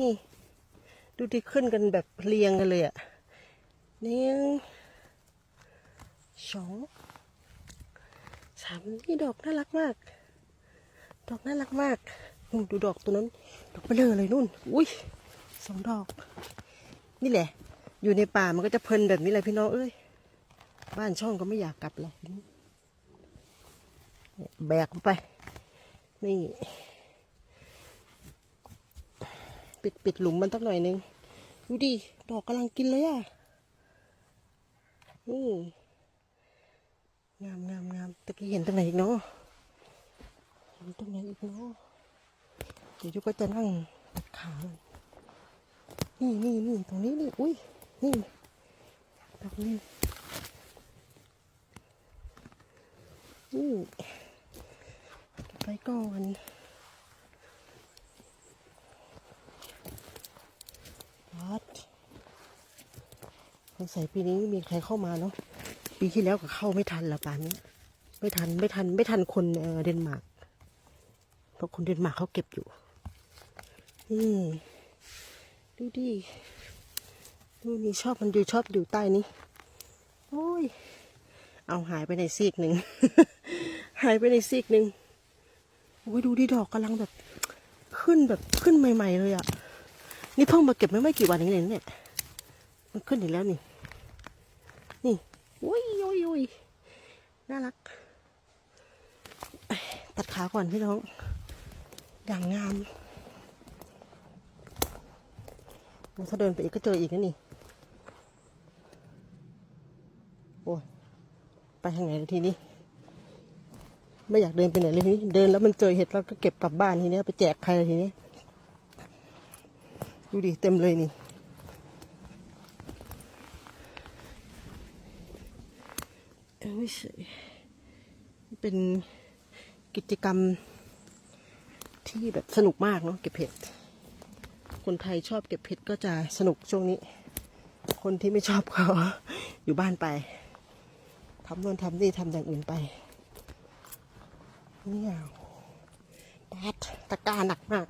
นี่ ดูที่ขึ้นกันแบบเรียงกันเลยอะหนึ่งสองสามนี่ดอกน่ารักมาก ดอกน่ารักมากนู่นดูดอกตัวนั้น ดอกเบลอเลยนู่น อุ้ยสองดอก นี่แหละ อยู่ในป่ามันก็จะเพลินแบบนี้เลยพี่น้องเอ้ย บ้านช่องก็ไม่อยากกลับหรอกแบกไป นี่ ปิดปิดหลุมมันสักหน่อยนึง ดูดิ ดอกกำลังกินเลยอะนี่งามงามงามตะกี้เห็นตรงไหนอีกเนาะเห็นตรงไหนอีกเนาะเดี๋ยวยุก็จะนั่งตัดขา นี่นี่นี่ตรงนี้นี่ อุ้ย นี่ดอกนี้นี่ไปก่อนวัดส งสัยปีนี้ไม่มีใครเข้ามาเนาะปีที่แล้วก็เข้าไม่ทันละป่านนี้ไม่ทันไม่ทันไม่ทันคนเดนมาร์กเพราะคนเดนมาร์กเขาเก็บอยู่นี่ดูดิดูนี่ชอบมันอยู่ชอบอยู่ใต้นี้โอ้ยเอาหายไปในซีกหนึ่งหายไปในซีกหนึ่งโอ้ยดูดิดอกกำลังแบบขึ้นแบบขึ้นใหม่ ๆ เลยอะ่ะ นี่เพิ่งมาเก็บไม่ไม่กี่วันเองเนี่ยมันขึ้นอีกแล้วนี่ นี่อุ้ยอุ้ยอุ้ยน่ารัก ตัดขาก่อนพี่น้องอย่างงามถ้าเดินไปอีกก็เจออีกนะนี่ โอ้ยไปทางไหนทีนี้ ไม่อยากเดินไปไหนเลยทีนี้ เดินแล้วมันเจอเห็ดแล้วก็เก็บกลับบ้านทีนี้ไปแจกใครทีนี้ ดูดิเต็มเลยนี่ เอ้ยเฉยเป็นกิจกรรมที่แบบสนุกมากเนาะเก็บเห็ด คนไทยชอบเก็บเห็ดก็จะสนุกช่วงนี้ คนที่ไม่ชอบก็อยู่บ้านไปทำนู่นทำนี่ทำอย่างอื่นไปเนี่ยปัดตะกร้าหนักมาก